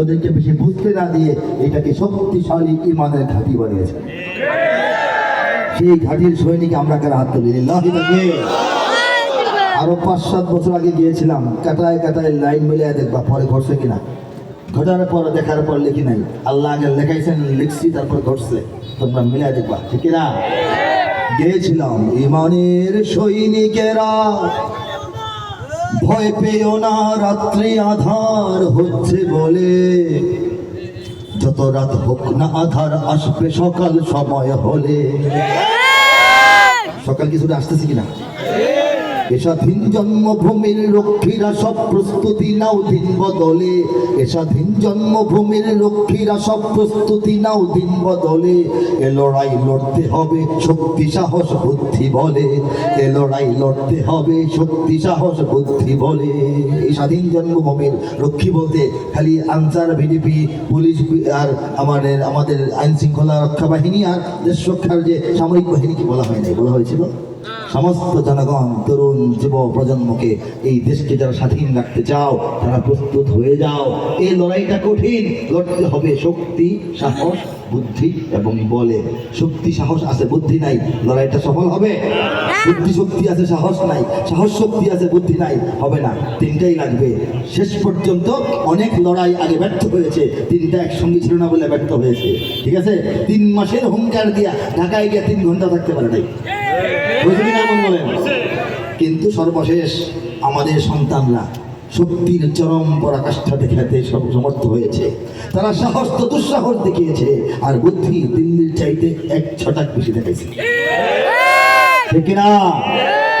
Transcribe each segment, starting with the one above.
ওদেরকে বেশি বুঝতে না দিয়ে এটাকে শক্তিশালী ইমানের ঘাঁটি বানিয়েছে। সেই ঘাঁটির সৈনিক আমরা কারা? হাত তুলি আরও পাঁচ সাত বছর আগে গিয়েছিলাম, কাটায় কাটায় লাইন মিলিয়ে দেখবা পরে ঘটছে কিনা। ঘটার পর, দেখার পর লিখি নাই। আল্লাহ আগে লেখাইছেন, লিখছি, তারপর ঘটছে। তোমরা মিলিয়ে দেখবা, ঠিক না গিয়েছিলাম ইমানের সৈনিকেরা ভয় পেও না, রাত্রি আধার হচ্ছে বলে। যত রাত হোক না, আধার আসবে সকাল সময় হলে। সকাল কিছুটা আসতেছে কিনা? এ স্বাধীন জন্মভূমির রক্ষীরা সব প্রস্তুতি নাও দিন বদলে। এ স্বাধীন জন্মভূমির রক্ষীরা সব প্রস্তুতি নাও দিন বদলে। এ লড়াই লড়তে হবে শক্তি, সাহস, বুদ্ধি, বলে। এ লড়াই লড়তে হবে শক্তি, সাহস, বুদ্ধি, বলে। এই স্বাধীন জন্মভূমির রক্ষী বলতে খালি আনসার, ভিডিপি, পুলিশ আর আমাদের আমাদের আইন শৃঙ্খলা রক্ষা বাহিনী আর দেশ রক্ষার যে সামরিক বাহিনীকে বলা হয় নাই, বলা হয়েছিল। সমস্ত জনগণ তরুণ যুব প্রজন্মকে এই দেশকে যারা স্বাধীন রাখতে চাও তারা প্রস্তুত হয়ে যাও। এই লড়াইটা কঠিন। লড়তে হবে শক্তি সাহস বুদ্ধি এবং বলে। শক্তি সাহস আছে বুদ্ধি নাই। লড়াইটা সফল হবে? বুদ্ধি শক্তি আছে সাহস নাই। সাহস শক্তি আছে বুদ্ধি নাই। হবে না। তিনটাই লাগবে। শেষ পর্যন্ত অনেক লড়াই আগে ব্যর্থ হয়েছে। তিনটা একসঙ্গে ছিল না বলে ব্যর্থ হয়েছে। ঠিক আছে? তিন মাসের হুঙ্কার দিয়া ঢাকায় গিয়ে তিন ঘণ্টা থাকতে পারে নাই বুঝলি না এমন বলেন কিন্তু সর্বশেষ আমাদের সন্তানরা শক্তির চরম পরাকাষ্ঠা দেখাতে সব সমর্থ হয়েছে। তারা সাহস তো দুঃসাহস দেখিয়েছে আর বুদ্ধি দিল্লির চাইতে এক ছটাক বেশি দেখাইছে। ঠিক না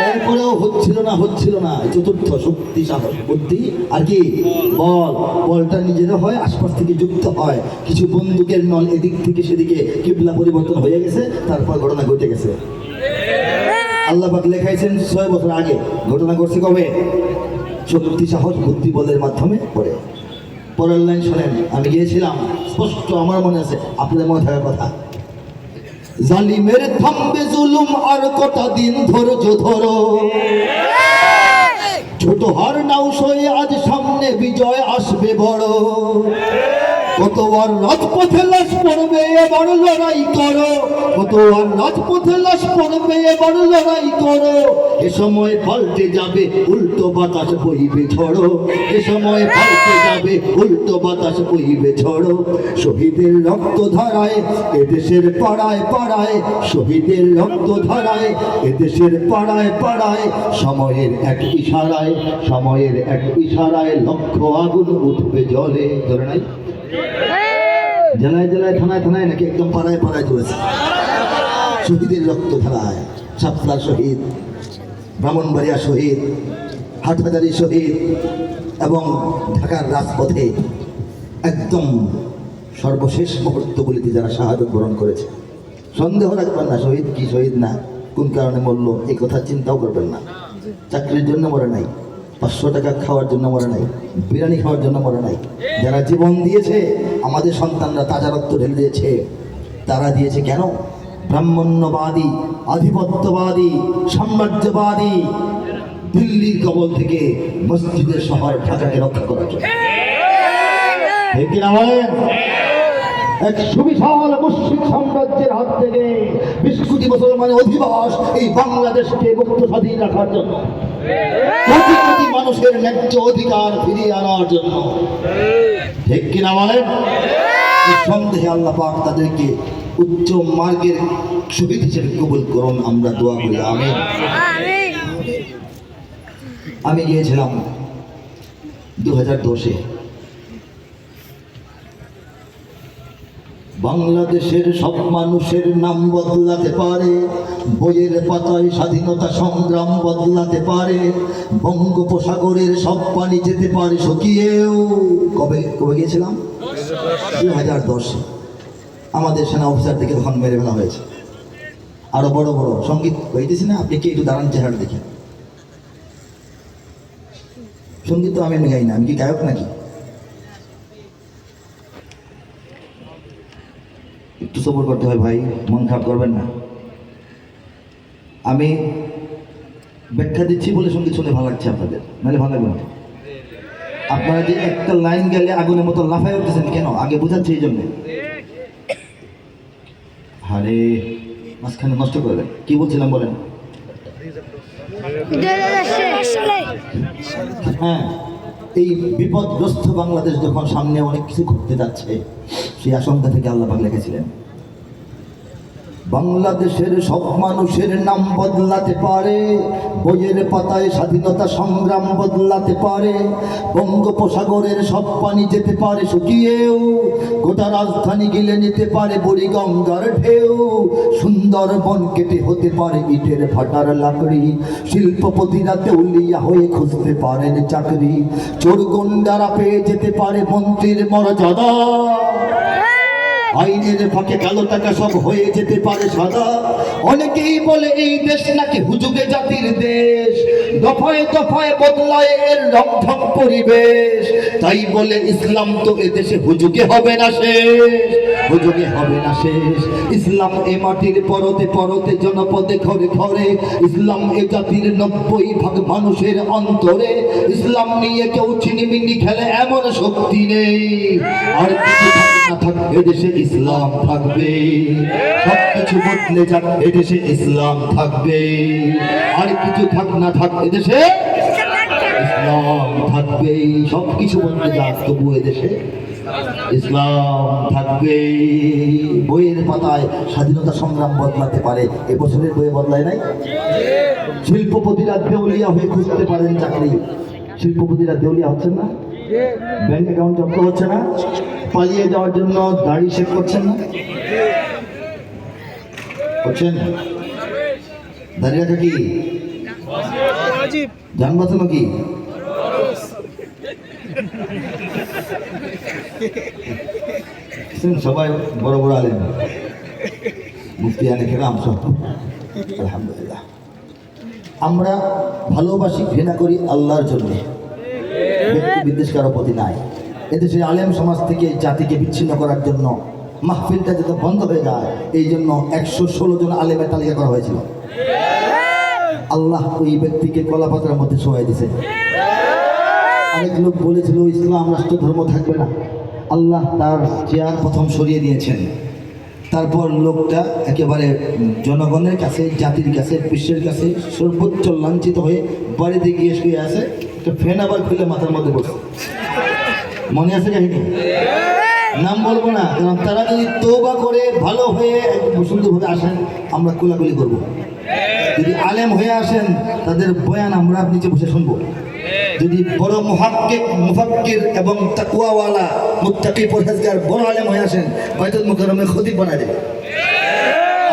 এরপরেও হচ্ছিল না হচ্ছিল না। চতুর্থ শক্তি সাহস বুদ্ধি আর কি? বল। বলটা নিজেরও হয় আশপাশ থেকে যুক্ত হয়। কিছু বন্দুকের নল এদিক থেকে সেদিকে কিবলা পরিবর্তন হয়ে গেছে তারপর ঘটনা ঘটে গেছে। আল্লাহ লেখাইছেন ছয় বছর আগে। ঘটনা ঘটছে কবে? শক্তি সাহস বুদ্ধি বলের মাধ্যমে পড়ে। পরের লাইন শোনেন, আমি গিয়েছিলাম, স্পষ্ট আমার মনে আছে, আপনাদের মনে থাকার কথা। জালিমের থামবে জুলুম আর কটা দিন ধৈর্য ধরো। ছোট হার নাও সয়ে আজ সামনে বিজয় আসবে বড়। কতবার রাজপথে লাশ পড়বে, এবার লড়াই করো। কতবার রাজপথে লাশ পড়বে, এবার লড়াই করো। এ সময় পাল্টে যাবে, উল্টো বাতাস বইবে ঝড়ো। এ সময় পাল্টে যাবে, উল্টো বাতাস বইবে ঝড়ো। শহীদের রক্ত ধারায়, এদেশের পাড়ায় পাড়ায়, শহীদের রক্ত ধারায়, এদেশের পাড়ায় পাড়ায়, সময়ের এক ইশারায়, সময়ের এক ইশারায় লক্ষ আগুন উঠবে জলে। ধরে নাই? জেলায় জেলায় থানায় থানায় নাকি একদম পাড়ায় পাড়ায় চলেছে শহীদের রক্ত ধারায় সাপলার শহীদ, ব্রাহ্মণবাড়িয়া শহীদ, হাটহাজারি শহীদ এবং ঢাকার রাজপথে একদম সর্বশেষ মুহূর্তগুলিতে যারা শাহাদত বরণ করেছে। সন্দেহ রাখবেন না, শহীদ কি শহীদ না, কোন কারণে মরল এই কথা চিন্তাও করবেন না। চাকরির জন্য মরে নাই। পাঁচশো টাকা খাওয়ার জন্য মরে নাই বিরিয়ানি খাওয়ার জন্য মরে নাই। যারা জীবন দিয়েছে আমাদের সন্তানরা তাজা রক্ত ঢেলে দিয়েছে। তারা দিয়েছে কেন? ব্রাহ্মণ্যবাদী আধিপত্যবাদী সাম্রাজ্যবাদী দিল্লির কবল থেকে মসজিদের শহর ঢাকাকে রক্ষা করার জন্য। ঠিক কিনা বলেন? এক সুবিশাল মুসলিম সাম্রাজ্যের হাত থেকে বিশ কোটি মুসলমানের অধিবাস এই বাংলাদেশকে মুক্ত স্বাধীন রাখার জন্য। কোটি কোটি মানুষের ন্যায্য অধিকার ফিরিয়ে আনার জন্য। ঠিক কিনা বলেন? সন্দেহে আল্লাহ পাক তাদেরকে উচ্চ মার্গের শহীদ হিসেবে কবুল করুন আমরা দোয়া করি আমি আমি গিয়েছিলাম দু হাজার দশে। বাংলাদেশের সব মানুষের নাম বদলাতে পারে, বইয়ের পাতায় স্বাধীনতা সংগ্রাম বদলাতে পারে, বঙ্গোপসাগরের সব পানি যেতে পারে শুকিয়েও কবে কবে গিয়েছিলাম? দু হাজার দশে। আমাদের সেনা অফিসার অফিসারদেরকে তখন মেরে ফেলা হয়েছে। আরও বড় বড় সংগীত হইতেছি না? আপনি কি একটু দাঁড়ান চেহারা দেখেন। সংগীত তো আমি গাই না, আমি কি গায়ক নাকি? একটু সবর করতে হয় ভাই, মন খারাপ করবেন না। আমি ব্যাখ্যা দিচ্ছি, বলে সংগীত শুনে ভালো লাগছে আপনাদের। নাহলে ভালো লাগবে না। আপনারা যে একটা লাইন গেলে আগুনের মতো লাফায় উঠতেছেন কেন? আগে বোঝাচ্ছি এই জন্য। আরে, মাঝখানে নষ্ট করবেন কি বলছিলাম বলেন? হ্যাঁ এই বিপদগ্রস্ত বাংলাদেশ যখন সামনে অনেক কিছু ঘটতে যাচ্ছে সেই আশঙ্কা থেকে আল্লাহ পাক লিখেছিলেন, বাংলাদেশের সব মানুষের নাম বদলাতে পারে, বইয়ের পাতায় স্বাধীনতা সংগ্রাম বদলাতে পারে, বঙ্গোপসাগরের সব পানি যেতে পারে শুকিয়েও, গোটা রাজধানী গিলে নিতে পারে বুড়ি গঙ্গার ঢেউ, সুন্দরবন কেটে হতে পারে ইটের ফাটার লাকড়ি, শিল্পপতিরা দেউলিয়া হয়ে খুঁজতে পারেন চাকরি চোর গুন্ডারা পেয়ে যেতে পারে মন্ত্রীর মর্যাদা। আইনের ফাঁকে কালো টাকা সব হয়ে যেতে পারে সাদা। অনেকেই বলে এই দেশ নাকি হুজুগে জাতির দেশ। দফায় দফায় বদলায় এর রংঢং পরিবেশ। তাই বলে ইসলাম তো এদেশে হুজুগে হবে না শেষ, হুজুগে হবে না শেষ। ইসলাম এ মাটির পরতে পরতে জনপদে ঘরে ঘরে, ইসলাম এ জাতির নব্বই ভাগ মানুষের অন্তরে। ইসলাম নিয়ে কেউ চিনিমিনি খেলে এমন শক্তি নেই। আর কিছু থাক না থাক এদেশে ইসলাম থাকবে। সব কিছু বদলে যাক, এদেশে ইসলাম থাকবে। আর কিছু থাক না থাক, এদেশে ইসলাম থাকবে। সব কিছু বদলে যাক, তবু এদেশে ইসলাম থাকবে। বইয়ের পাতায় স্বাধীনতা সংগ্রাম বদলাতে পারে এ বছরের বইয়ে বদলায় নাই? শিল্পপতিরা দেউলিয়া হয়ে খুঁজতে পারেন চাকরি। শিল্পপতিরা দেউলিয়া হচ্ছেন না? ব্যাংক অ্যাকাউন্ট জব্দ হচ্ছে না? পালিয়ে যাওয়ার জন্য দাড়ি শেভ করছেন না? করছেন? দাঁড়িয়ে রাখা কি? যান বাঁচানো কি সবাই বড় বড় আলেন মুফতি আনে কেরাম সব। আলহামদুলিল্লাহ। আমরা ভালোবাসি, ঘৃণা করি আল্লাহর জন্য। ব্যক্তি বিদ্বেষ কারও প্রতি নাই। এদেশে আলেম সমাজ থেকে জাতিকে বিচ্ছিন্ন করার জন্য মাহফিলটা যাতে বন্ধ হয়ে যায়, এই জন্য একশো ষোলো জন আলেমের তালিকা করা হয়েছিল। আল্লাহ ওই ব্যক্তিকে কলাপাতার মধ্যে শোয়াই দিছে অনেক লোক বলেছিল, ইসলাম রাষ্ট্র ধর্ম থাকবে না। আল্লাহ তার চেয়ার প্রথম সরিয়ে দিয়েছেন। তারপর লোকটা একেবারে জনগণের কাছে, জাতির কাছে, বিশ্বের কাছে সর্বোচ্চ লাঞ্ছিত হয়ে বাড়িতে গিয়ে শুয়ে আছে। একটা ফ্যান আবার খুলে মাথার মধ্যে বসে। মনে আছে কাহিনী নাম বলব না, কারণ তারা যদি তৌবা করে, ভালো হয়ে, সুন্দরভাবে আসেন, আমরা কোলাকুলি করব। যদি আলেম হয়ে আসেন, তাদের বয়ান আমরা নিচে বসে শুনব। যদি বড় মুহাক্কিক, মুফাক্কির এবং তাকওয়াওয়ালা, মুত্তাকি পরহেজগার, বড় আলেম হয়ে আসেন, বাইতুল মুকাররমে খতিব বানায় দেবে।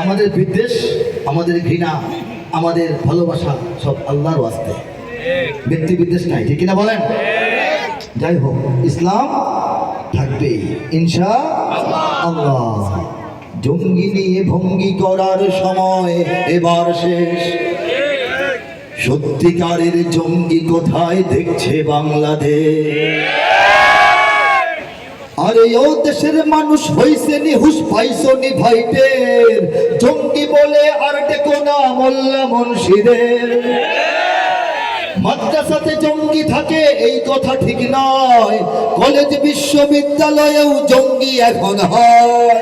আমাদের বিদ্বেষ, আমাদের ঘৃণা, আমাদের ভালোবাসা সব আল্লাহর ওয়াস্তে। ব্যক্তি বিদ্বেষ নাই, ঠিক কিনা বলেন? যাই হোক, ইসলাম থাকবে ইনশা আল্লাহ জঙ্গি নিয়ে ভঙ্গি করার সময় এবার শেষ। সত্যিকারের জঙ্গি কোথায় দেখছে বাংলাদেশ? আরে, ও দেশের মানুষ হইছে নি, হুশ পাইছো নি ভাইটের। জঙ্গি বলে আর ডেকো না মোল্লা মুন্সিদের। মাদ্রাসাতে জঙ্গি থাকে, এই কথা ঠিক নয়। কলেজ বিশ্ববিদ্যালয়েও জঙ্গি এখন হয়।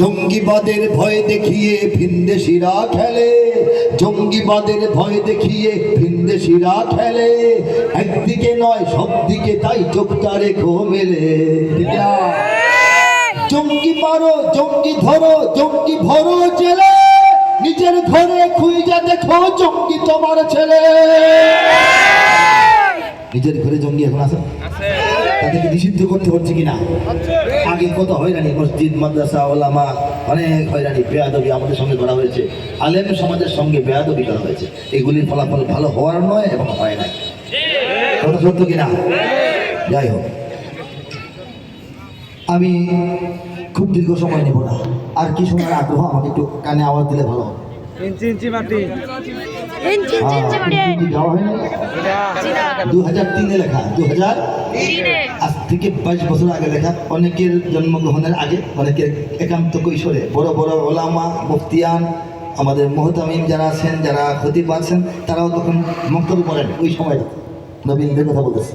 জঙ্গিবাদের ভয় দেখিয়ে ভিনদেশিরা খেলে। জঙ্গিবাদের ভয় দেখিয়ে ভিনদেশিরা খেলে। একদিকে নয়, সব দিকে তাই চোখটা রেখো মেলে। জঙ্গি মারো, জঙ্গি ধরো, জঙ্গি ভরো, জেলে। নিজের ঘরে খুঁজে দেখো জঙ্গি তোমার ছেলে। নিজের ঘরে জঙ্গি এখন আছে? তাদেরকে নিষিদ্ধ করতে হচ্ছে কিনা? আগে কত হয়রানি মসজিদ মাদ্রাসা ওলামা অনেক হয়রানি বেয়াদবি আমাদের সঙ্গে করা হয়েছে। আলেম সমাজের সঙ্গে বেয়াদবি করা হয়েছে। এগুলির ফলাফল ভালো হওয়ার নয় এবং হয় না কথা সত্য কিনা? যাই হোক। আমি খুব দীর্ঘ সময় নেব না। আর কি শোনার আগ্রহ আমাকে একটু কানে আওয়াজ দিলে ভালো হবে। ইঞ্চি ইঞ্চি মাটি। ইঞ্চি ইঞ্চি মাটি। হয়? দু হাজার তিনে লেখা দু হাজার আজ থেকে বাইশ বছর আগে লেখা অনেকের জন্মগ্রহণের আগে অনেকের একান্ত কৈশোরে। বড় বড় ওলামা মুফতিয়ান আমাদের মোহতামিম যারা আছেন যারা খতিব আছেন তারাও তখন মন্তব্য করেন ওই সময় নবীনদের কথা বলতেছে।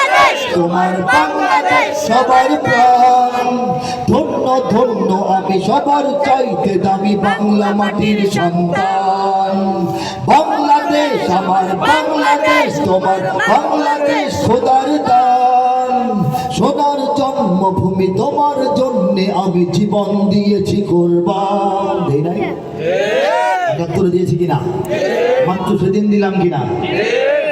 তোমার বাংলাদেশ। সবার প্রাণ। ধন্য ধন্য আমি সবার চাইতে দামি বাংলা মাটির সন্তান। বাংলাদেশ আমার বাংলাদেশ তোমার বাংলাদেশ খোদার দান। সোনার জন্মভূমি তোমার জন্যে আমি জীবন দিয়েছি কোরবান। দিয়েছি কিনা? মাত্র সেদিন দিলাম কিনা?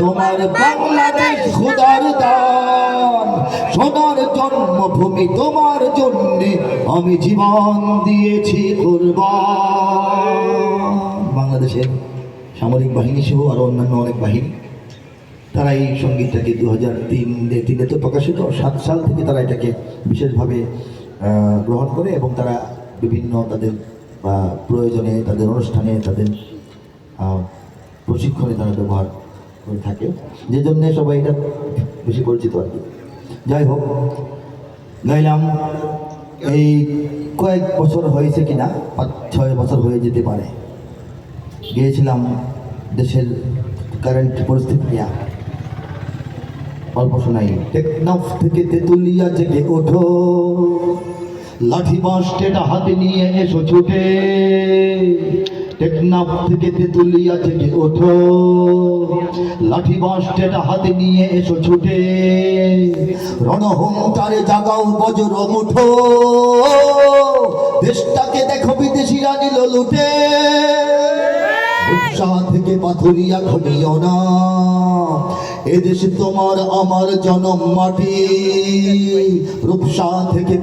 তোমার বাংলাদেশ খোদার দান সোনার জন্মভূমি তোমার জন্য আমি জীবন দিয়েছি কোরবান। বাংলাদেশের সামরিক বাহিনী সহ আরও অন্যান্য অনেক বাহিনী, তারা এই সঙ্গীতটাকে দু হাজার তিন তিনে তো প্রকাশিত, সাত সাল থেকে তারা এটাকে বিশেষভাবে গ্রহণ করে এবং তারা বিভিন্ন তাদের প্রয়োজনে, তাদের অনুষ্ঠানে, তাদের প্রশিক্ষণে তারা ব্যবহার করে থাকে। যে জন্য সবাই এটা বেশি পরিচিত আর কি। যাই হোক গাইলাম এই কয়েক বছর হয়েছে কিনা, পাঁচ ছয় বছর হয়ে যেতে পারে। গিয়েছিলাম দেশের কারেন্ট পরিস্থিতি অল্প শোনাই টেকনাফ থেকে তেতুলিয়া জেগে ওঠো। লাঠি বাঁশ হাতে নিয়ে এসো ছুটে। টেকনাফ থেকে তেতুলিয়া থেকে ওঠো। লাঠি বাঁশ টেটা হাতে নিয়ে এসো ছুটে। রণহংকারে জাগাও বজ্র মুঠো। দেশটাকে দেখো বিদেশিরা নিল লুটে। রূপসা থেকে না। তোমার, আমার জনম মাটি। রূপসা থেকে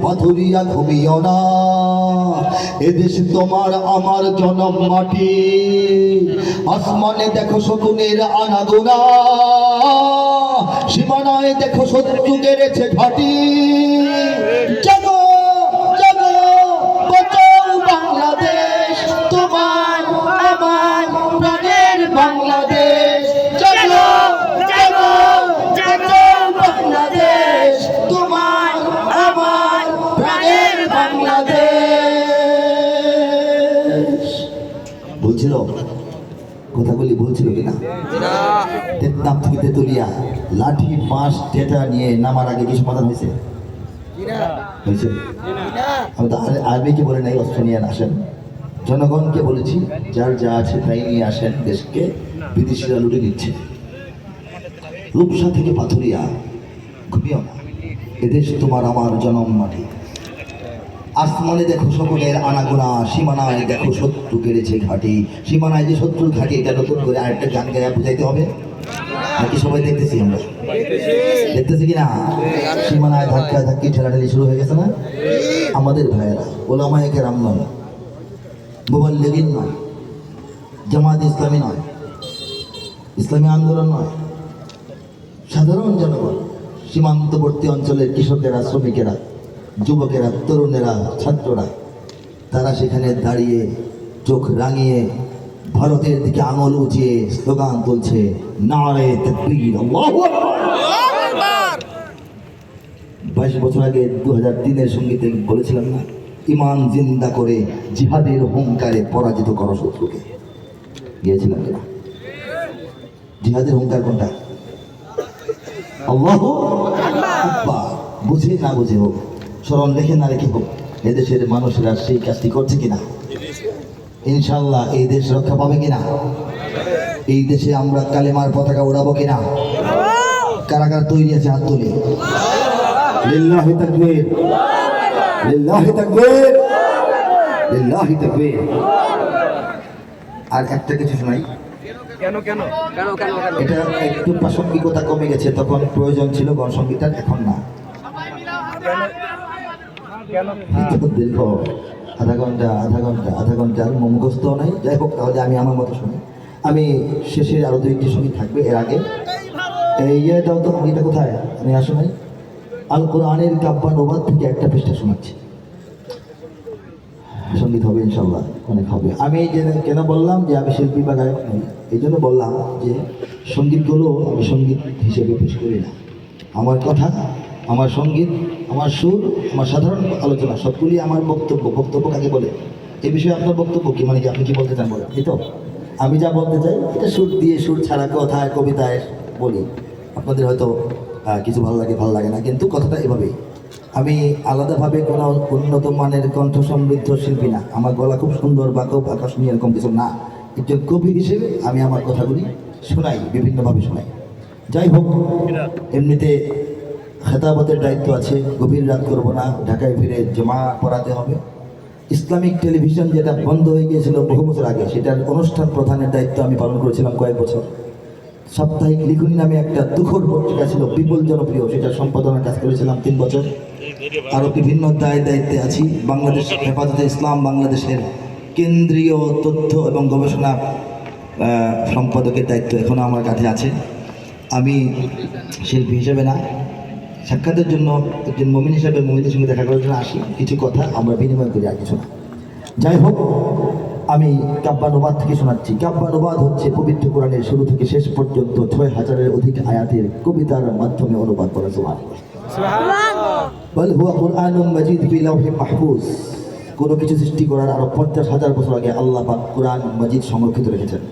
ঘুমিও না। তোমার, আমার জনম মাটি। আসমানে দেখো শকুনের আনাগোনা। সীমানায় দেখো শত্রু গেড়েছে ঘাটি। বলছিল? কথাগুলি বলছিল কিনা? টেকনাম থেকে তেতুলিয়া, লাঠি, বাঁশ টেটা নিয়ে নামার আগে কি সমাধান হয়েছে। হয়েছে? আমি তো আর- আরবিকে বলে নাই অস্ত্র নিয়ে আসেন। জনগণকে বলেছি, যার যা আছে তাই নিয়ে আসেন দেশকে, বিদেশিরা লুটে নিচ্ছে। রূপসা থেকে পাথুরিয়া, ঘুমিও না। এদেশ তোমার আমার জনম মাটি। আসমানে দেখো সকলের আনাগোনা, সীমানায় দেখো শত্রু কেড়েছে ঘাটি। সীমানায় যে শত্রুর ঘাটি, এটা নতুন করে আরেকটা গান গায়া বুঝাইতে হবে। নাকি সবাই দেখতেছি আমরা? দেখতেছি কি না? সীমানায় ধাক্কা ধাক্কি ঠেলাঠেলি শুরু হয়ে গেছে না? আমাদের ভাইয়েরা ওলামায়কে রামনন মোবাল্লিগিন নয়, জামাত ইসলামী নয়, ইসলামী আন্দোলন নয়, সাধারণ জনগণ, সীমান্তবর্তী অঞ্চলের কৃষকেরা, শ্রমিকেরা যুবকেরা, তরুণেরা, ছাত্ররা, তারা সেখানে দাঁড়িয়ে চোখ রাঙিয়ে ভারতের দিকে আঙুল উঁচিয়ে স্লোগান তুলছে বাইশ বছর আগে দু হাজার তিনের সঙ্গীতে বলেছিলাম না, ইমান জিন্দা করে জিহাদের হুঙ্কারে পরাজিত করো শত্রুকে। গিয়েছিলাম কিনা জিহাদের হুঙ্কার কোনটা? বুঝে না বুঝে হোক। স্মরণ রেখে না রেখে হোক এদেশের মানুষেরা সেই কাজটি করছে কিনা? ইনশাল্লাহ এই দেশ রক্ষা পাবে কিনা? এই দেশে আমরা কালেমার পতাকা উড়াবো কিনা? কারা কারা তৈরি আছে হাত তুলে। লিল্লাহি তাকবীর। লিল্লাহি তাকবীর। লিল্লাহি তাকবীর। আর একটা কিছু শোনাই? কেন কেন? কেন কেন কেন? এটা একটু প্রাসঙ্গিকতা কমে গেছে তখন প্রয়োজন ছিল গণসঙ্গীতার এখন না। দীর্ঘ আধা ঘণ্টা আধা ঘণ্টা আধা ঘণ্টার মুখস্থ নাই। যাই হোক তাহলে আমি আমার মতো শুনি। আমি শেষে আরও দুইটি সংগীত থাকবে এর আগে। এই ইয়ে দাও তো এটা কোথায়? আমি আসো নাই আল কোরআনের কাব্যানুবাদ থেকে একটা পৃষ্ঠা শোনাচ্ছি। সংগীত হবে ইনশাল্লাহ অনেক হবে। আমি যে কেন বললাম যে আমি শিল্পী বা গায়ক নই? এই জন্য বললাম যে সঙ্গীতগুলো আমি সংগীত হিসেবে পেশ করি না। আমার কথা আমার সংগীত আমার সুর আমার সাধারণ আলোচনা সবগুলি আমার বক্তব্য। বক্তব্য কাকে বলে? এ বিষয়ে আপনার বক্তব্য কি? মানে কি আপনি কি বলতে চান বলেন? এই তো। আমি যা বলতে চাই এটা সুর দিয়ে সুর ছাড়া কথায় কবিতায় বলি। আপনাদের হয়তো কিছু ভালো লাগে ভালো লাগে না কিন্তু কথাটা এভাবেই। আমি আলাদাভাবে কোনো উন্নত মানের কণ্ঠ সমৃদ্ধ শিল্পী না। আমার গলা খুব সুন্দর বা খুব আকর্ষণীয় এরকম কিছু না। একজন কবি হিসেবে আমি আমার কথাগুলি শোনাই বিভিন্নভাবে শোনাই। যাই হোক এমনিতে খেতাবতের দায়িত্ব আছে, গভীর রাত করব না, ঢাকায় ফিরে জমা পড়াতে হবে। ইসলামিক টেলিভিশন যেটা বন্ধ হয়ে গিয়েছিল বহু বছর আগে, সেটার অনুষ্ঠান প্রধানের দায়িত্ব আমি পালন করেছিলাম কয়েক বছর। সাপ্তাহিক লিখনি নামে একটা দুঃখর পত্রিকা ছিল, বিপুল জনপ্রিয় সেটা সম্পাদনার কাজ করেছিলাম তিন বছর। আরও বিভিন্ন দায় দায়িত্বে আছি, বাংলাদেশ হেফাজতে ইসলাম, বাংলাদেশের কেন্দ্রীয় তথ্য এবং গবেষণা সম্পাদকের দায়িত্ব এখনও আমার কাছে আছে। আমি শিল্পী হিসেবে না সাক্ষাতের জন্য একজন মমিন হিসাবে মমিনের সঙ্গে দেখা করার জন্য আসি। কিছু কথা আমরা বিনিময় করি আর কিছু না। যাই হোক আমি কাব্যানুবাদ থেকে শোনাচ্ছি। কাব্যানুবাদ হচ্ছে পবিত্র কোরআনের শুরু থেকে শেষ পর্যন্ত ছয় হাজারের অধিক আয়াতের কবিতার মাধ্যমে অনুবাদ করা জোয়ার বল হুয়া কোরআনুম মাজিদ ফি মাহফুজ। কোনো কিছু সৃষ্টি করার আরও পঞ্চাশ হাজার বছর আগে আল্লাহ কোরআন মাজিদ সংরক্ষিত রেখেছেন।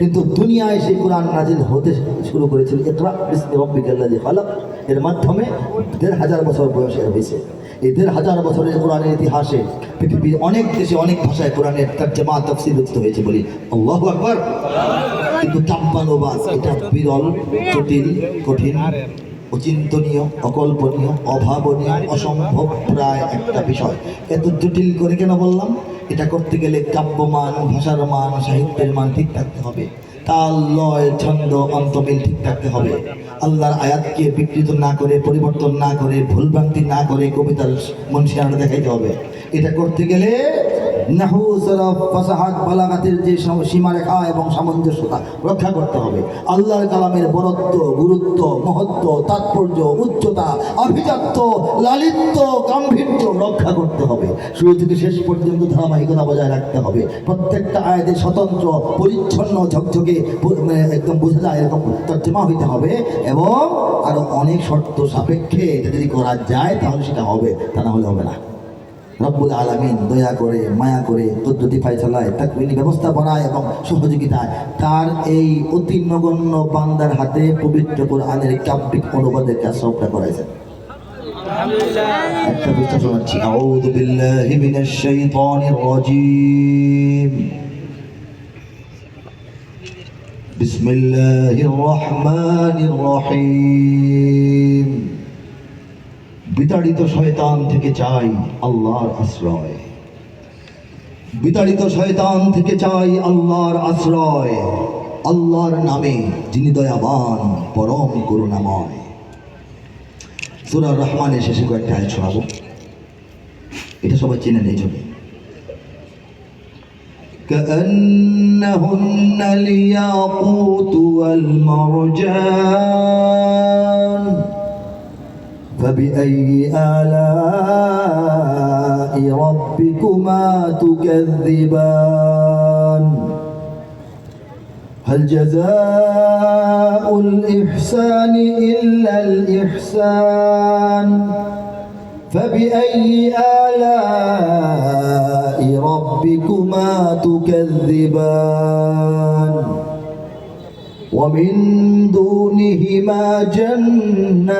কিন্তু দুনিয়ায় সেই কোরআন নাজিল হতে শুরু করেছিল বিসমি খালাক, এর মাধ্যমে দেড় হাজার বছর বয়সে হয়েছে। এই দেড় হাজার বছরের কোরআনের ইতিহাসে পৃথিবীর অনেক দেশে অনেক ভাষায় কোরআনের তর্জমা, তফসিল রচিত হয়েছে বলি, আল্লাহু আকবার। কিন্তু কাব্যানুবাদ এটা বিরল, জটিল, কঠিন, অচিন্তনীয়, অকল্পনীয়, অভাবনীয়, অসম্ভব প্রায় একটা বিষয়। এত জটিল করে কেন বললাম? এটা করতে গেলে কাব্যমান, ভাষার মান, সাহিত্যের মান ঠিক থাকতে হবে। তাল, লয়, ছন্দ, অন্তমিল ঠিক থাকতে হবে। আল্লাহর আয়াতকে বিকৃত না করে, পরিবর্তন না করে, ভুলভ্রান্তি না করে কবিতার মনসিয়ানা দেখাইতে হবে। এটা করতে গেলে যে সীমারেখা এবং সামঞ্জস্যতা রক্ষা করতে হবে, আল্লাহর কালামের বরত্ব, গুরুত্ব, মহত্ব, তাৎপর্য, উচ্চতা, আভিজাত্য, লালিত্য, গাম্ভীর্য রক্ষা করতে হবে। শুরু থেকে শেষ পর্যন্ত ধারাবাহিকতা বজায় রাখতে হবে। প্রত্যেকটা আয়াতে স্বতন্ত্র, পরিচ্ছন্ন, ঝকঝকে মানে একদম বোঝা যায়, এরকম তর্জমা হইতে হবে এবং আরও অনেক শর্ত সাপেক্ষে এটা যদি করা যায়, তাহলে সেটা হবে, তা না হলে হবে না। রব্বুল আলমিন দয়া করে মায়া করে পদ্ধতি ফাইসালায় তাকবিনী ব্যবস্থাপনায় এবং সহযোগিতায় তার এই অতি নগণ্য বান্দার হাতে পবিত্র কোরআনের কাব্যিক অনুবাদের কাজ সবটা করাইছেন একটা পৃষ্ঠা শোনাচ্ছি। আউযু বিল্লাহি মিনাশ শাইতানির রাজিম। বিসমিল্লাহির রহমানির রহিম। বিতাড়িত শয়তান থেকে চাই আল্লাহর আশ্রয় বিতাড়িত শয়তান থেকে চাই আল্লাহর আশ্রয় আল্লাহর নামে যিনি দয়াবান পরম করুণাময় সুরার রহমানের শেষে কয়েকটা আয়াত শোনাবো এটা সবাই চেনে নেই জন্য كأنهن الياقوت والمرجان فبأي آلاء ربكما تكذبان؟ هل جزاء الإحسان إلا الإحسان؟ فبأي آلاء ربكما تكذبان؟ ومن دونهما جنة